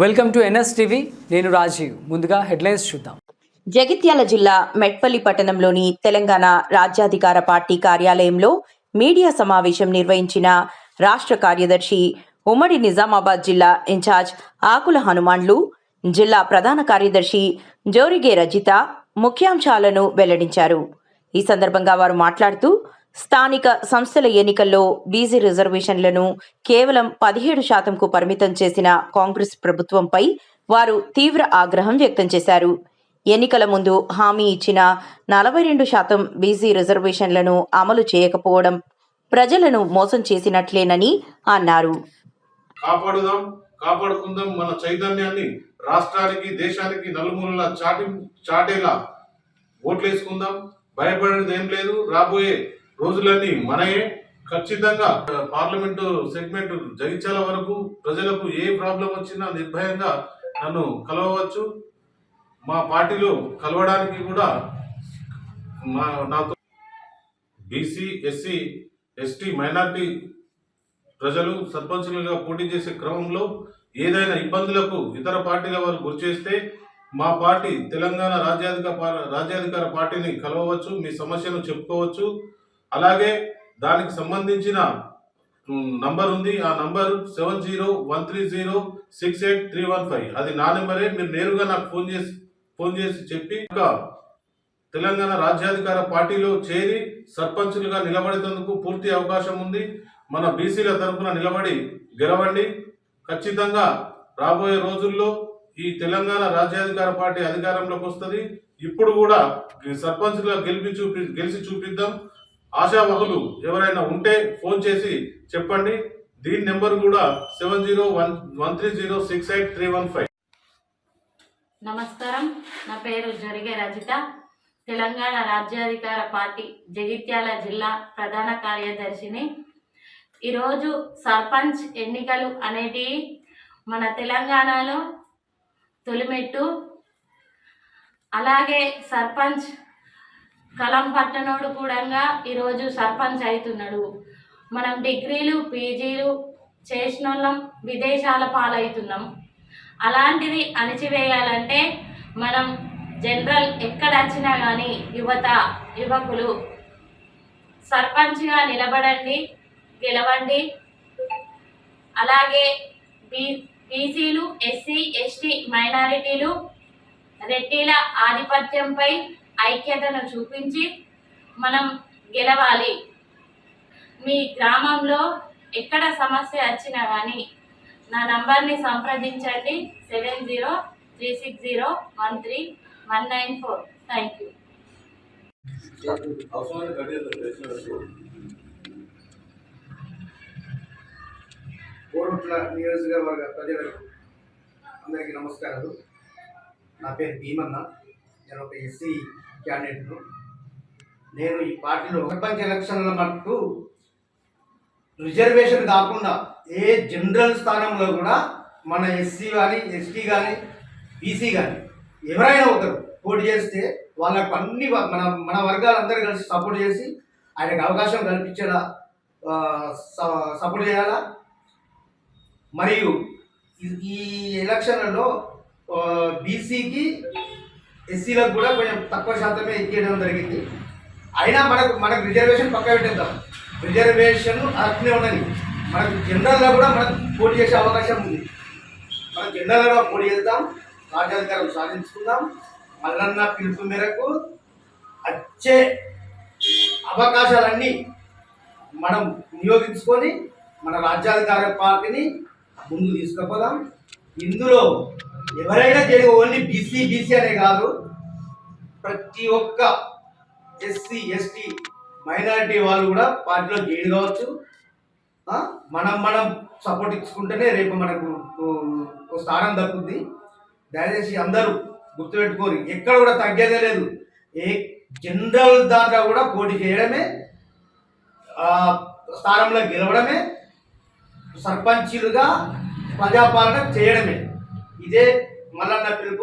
Welcome to NS TV. నేను రాజీవ్. ముందుగా headlines చూద్దాం. జగిత్యాల జిల్లా మెట్పల్లి పట్టణంలోని తెలంగాణ రాజ్యాధికార పార్టీ కార్యాలయంలో మీడియా సమావేశం నిర్వహించిన రాష్ట్ర కార్యదర్శి ఉమ్మడి నిజామాబాద్ జిల్లా ఇన్ఛార్జ్ ఆకుల హనుమాన్లు జిల్లా ప్రధాన కార్యదర్శి జోరిగే రజిత ముఖ్యాంశాలను వెల్లడించారు. ఈ సందర్భంగా వారు మాట్లాడుతూ స్థానిక సంస్థల ఎన్నికల్లో బీసీ రిజర్వేషన్లను కేవలం పదిహేడు శాతంకు పరిమితం చేసిన కాంగ్రెస్ ప్రభుత్వంపై వారు తీవ్ర ఆగ్రహం వ్యక్తం చేశారు. ఎన్నికల ముందు హామీ ఇచ్చిన నలభై రెండు శాతం బీసీ రిజర్వేషన్లను అమలు చేయకపోవడం ప్రజలను మోసం చేసినట్లేనని అన్నారు. కాపాడుదాం కాపాడుకుందాం మన చైతన్యాన్ని రాష్ట్రానికి దేశానికి నలుమూలలా చాటి చాటేలా ఓట్లేసుకుందాం. భయపడేది ఏం లేదు. రాబోయే రోజులన్నీ మనయే ఖచ్చితంగా పార్లమెంటు సెగ్మెంట్ జగించాల వరకు ప్రజలకు ఏ ప్రాబ్లం వచ్చినా నిర్భయంగా నన్ను కలవవచ్చు. మా పార్టీలో కలవడానికి కూడా మా నాతో బీసీ ఎస్సీ ఎస్టీ మైనార్టీ ప్రజలు సర్పంచులుగా పోటీ చేసే క్రమంలో ఏదైనా ఇబ్బందులకు ఇతర పార్టీల వారు గురి చేస్తే మా పార్టీ తెలంగాణ రాజ్యాధిక రాజ్యాధికార పార్టీని కలవవచ్చు మీ సమస్యను చెప్పుకోవచ్చు. అలాగే దానికి సంబంధించిన నంబర్ ఉంది. ఆ number seven zero one three zero six eight three one five. అది నా నెంబరే. మీరు నేరుగా నాకు ఫోన్ చేసి ఫోన్ చేసి చెప్పి ఇంకా తెలంగాణ రాజ్యాధికార పార్టీలో చేరి సర్పంచులుగా నిలబడేందుకు పూర్తి అవకాశం ఉంది. మన బీసీల తరఫున నిలబడి గెలవండి. ఖచ్చితంగా రాబోయే రోజుల్లో ఈ తెలంగాణ రాజ్యాధికార పార్టీ అధికారంలోకి వస్తుంది. ఇప్పుడు కూడా ఈ సర్పంచ్గా గెలిపి చూపి గెలిచి చూపిద్దాం. ఆశావహులు ఎవరైనా ఉంటే ఫోన్ చేసి చెప్పండి. దీని నెంబర్ కూడా seven zero one one three zero six eight three one five. నమస్కారం. నా పేరు జరిగే రజిత. తెలంగాణ రాజ్యాధికార పార్టీ జగిత్యాల జిల్లా ప్రధాన కార్యదర్శిని. ఈరోజు సర్పంచ్ ఎన్నికలు అనేటివి మన తెలంగాణలో తొలిమెట్టు. అలాగే సర్పంచ్ కలం పట్టణోడు కూడా ఈరోజు సర్పంచ్ అవుతున్నాడు. మనం డిగ్రీలు పీజీలు చేసిన వాళ్ళం విదేశాల పాలవుతున్నాం. అలాంటిది అణిచివేయాలంటే మనం జనరల్ ఎక్కడ వచ్చినా కానీ యువత యువకులు సర్పంచ్గా నిలబడండి గెలవండి. అలాగే బీ బీసీలు ఎస్సీ ఎస్టీ మైనారిటీలు రెడ్డిల ఆధిపత్యంపై ఐక్యతను చూపించి మనం గెలవాలి. మీ గ్రామంలో ఎక్కడ సమస్య వచ్చినా కానీ నా నంబర్ని సంప్రదించండి. Seven zero three six zero one three one nine four. Thank you. Koratla నియోజకవర్గ ప్రజలకు అందరికీ నమస్కారాలు. నా పేరు భీమన్న. నేను ఒక ఎస్సీ క్యాండిడేట్ను నేను ఈ పార్టీలో ప్రపంచ ఎలక్షన్ల మట్టు రిజర్వేషన్ కాకుండా ఏ జనరల్ స్థానంలో కూడా మన ఎస్సీ కానీ ఎస్టీ కానీ బీసీ కానీ ఎవరైనా ఒకరు పోటీ చేస్తే వాళ్ళకు అన్ని మన మన వర్గాలందరూ కలిసి సపోర్ట్ చేసి ఆయనకు అవకాశం కల్పించేలా స- సపోర్ట్ చేయాలా? మరియు ఈ- ఈ ఎలక్షన్లలో బీసీకి ఎస్సీలకు కూడా కొంచెం తక్కువ శాతమే ఎక్కేయడం జరిగింది. అయినా మనకు మనకు రిజర్వేషన్ పక్క పెట్టేద్దాం. రిజర్వేషన్ అట్లే ఉన్నది. మనకు జనరల్లో కూడా మనకు పోటీ చేసే అవకాశం ఉంది. మనం జనరల్లో పోటీ చేద్దాం రాజ్యాధికారం సాధించుకుందాం. మల్లన్న పిలుపు మేరకు వచ్చే అవకాశాలన్నీ మనం వినియోగించుకొని మన రాజ్యాధికార పార్టీని ముందుకు తీసుకుపోదాం. ఇందులో ఎవరైనా తెలుగు ఓన్లీ బీసీ బీసీ అనే కాదు. ప్రతి ఒక్క ఎస్సీ ఎస్టీ మైనారిటీ వాళ్ళు కూడా పార్టీలో జాయిన్ కావచ్చు. మనం మనం సపోర్ట్ ఇచ్చుకుంటేనే రేపు మనకు స్థానం దక్కుద్ది. దయచేసి అందరూ గుర్తుపెట్టుకోరు ఎక్కడ కూడా తగ్గేదే లేదు. ఏ జనరల్ దాంట్లో కూడా పోటీ చేయడమే స్థానంలో గెలవడమే సర్పంచులుగా ప్రజాపాలన చేయడమే. ఇదే మల్లన్న పిలుపు.